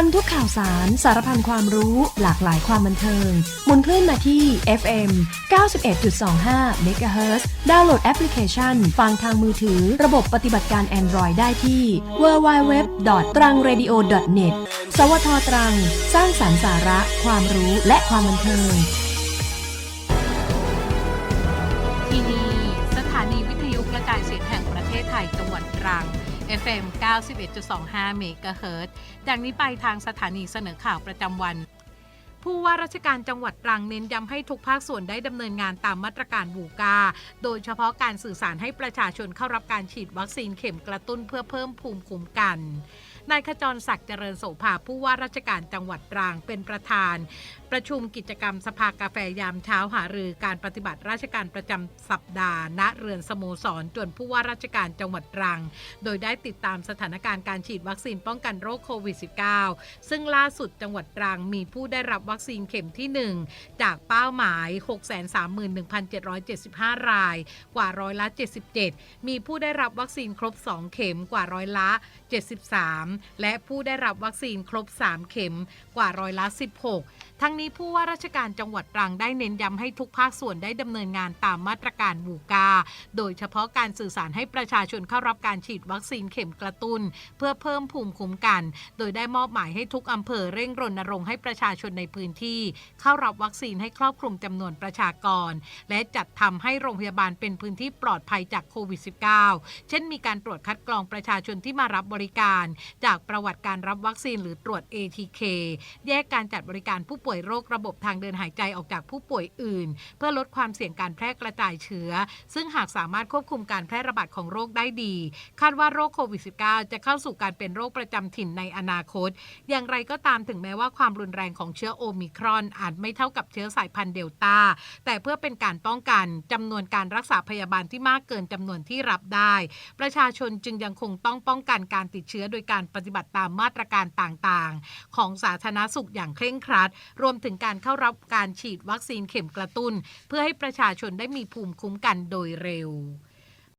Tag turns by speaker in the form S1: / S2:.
S1: ทันทุกข่าวสารสารพันความรู้หลากหลายความบันเทิงหมุนคลื่นมาที่ FM 91.25 MHz ดาวน์โหลดแอปพลิเคชัน ฟังทางมือถือระบบปฏิบัติการ Android ได้ที่ www.trangradio.net สวทตรัง สร้างสรรค์สาระ ความรู้และความบันเทิง
S2: ที่นี่สถานีวิทยุกระจายเสียงแห่งประเทศไทยจังหวัดตรัง FM 91.25 เมกะเฮิรตซ์จากนี้ไปทางสถานีเสนอข่าวประจำวัน ผู้ว่าราชการจังหวัดตรังเน้นย้ำให้ทุกภาคส่วนได้ดำเนินงานตามมาตรการบูกา โดยเฉพาะการสื่อสารให้ประชาชนเข้ารับการฉีดวัคซีนเข็มกระตุ้นเพื่อเพิ่มภูมิคุ้มกันนายขจรศักดิ์เจริญโสภาผู้ว่าราชการจังหวัดตรังเป็นประธาน ประชุมกิจกรรมสภากาแฟยามเช้าหารือการปฏิบัติราชการประจำสัปดาห์ ณเรือนสโมสรจวนผู้ว่าราชการจังหวัดตรัง โดยได้ติดตามสถานการณ์การฉีดวัคซีนป้องกันโรคโควิด -19 ซึ่งล่าสุดจังหวัดตรังมีผู้ได้รับวัคคซีนเข็มที่ 1 จากเป้าหมาย 631,775 ราย กว่าร้อยละ 77 มีผู้ได้รับวัคซีนครบ 2 เข็มกว่าร้อยละ 73 และผู้ได้รับวัคซีนครบ 3 เข็มกว่าร้อยละ 16 ทั้งนี้ผู้ว่าราชการจังหวัดตรังได้เน้นย้ำให้ทุกภาคส่วนได้ดำเนินงานตามมาตรการบูกา โดยเฉพาะการสื่อสารให้ประชาชนเข้ารับการฉีดวัคซีนเข็มกระตุ้น เพื่อเพิ่มภูมิคุ้มกัน โดยได้มอบหมายให้ทุกอำเภอเร่งรณรงค์ให้ประชาชนในพื้นที่เข้ารับวัคซีนให้ครอบคลุมจำนวนประชากร และจัดทำให้โรงพยาบาลเป็นพื้นที่ปลอดภัยจากโควิด -19 เช่นมีการตรวจคัดกรองประชาชนที่มารับบริการ จากประวัติการรับวัคซีนหรือตรวจ ATK แยกการจัดบริการผู้ป่วยโรคระบบทางเดินหายใจออกจากผู้ป่วยอื่น เพื่อลดความเสี่ยงการแพร่กระจายเชื้อ ซึ่งหากสามารถควบคุมการแพร่ระบาดของโรคได้ดี คาดว่าโรคโควิด -19 จะเข้าสู่การเป็นโรคประจำถิ่นในอนาคต อย่างไรก็ตามถึงแม้ว่าความรุนแรงของเชื้อโอมิครอนอาจไม่เท่ากับเชื้อสายพันธุ์เดลต้า แต่เพื่อเป็นการป้องกันจำนวนการรักษาพยาบาลที่มากเกินจำนวนที่รับได้ ประชาชนจึงยังคงต้องป้องกันการติดเชื้อโดยการปฏิบัติตามมาตรการต่างๆ ของสาธารณสุขอย่างเคร่งครัด รวมถึงการเข้ารับการฉีดวัคซีนเข็มกระตุ้น เพื่อให้ประชาชนได้มีภูมิคุ้มกันโดยเร็ว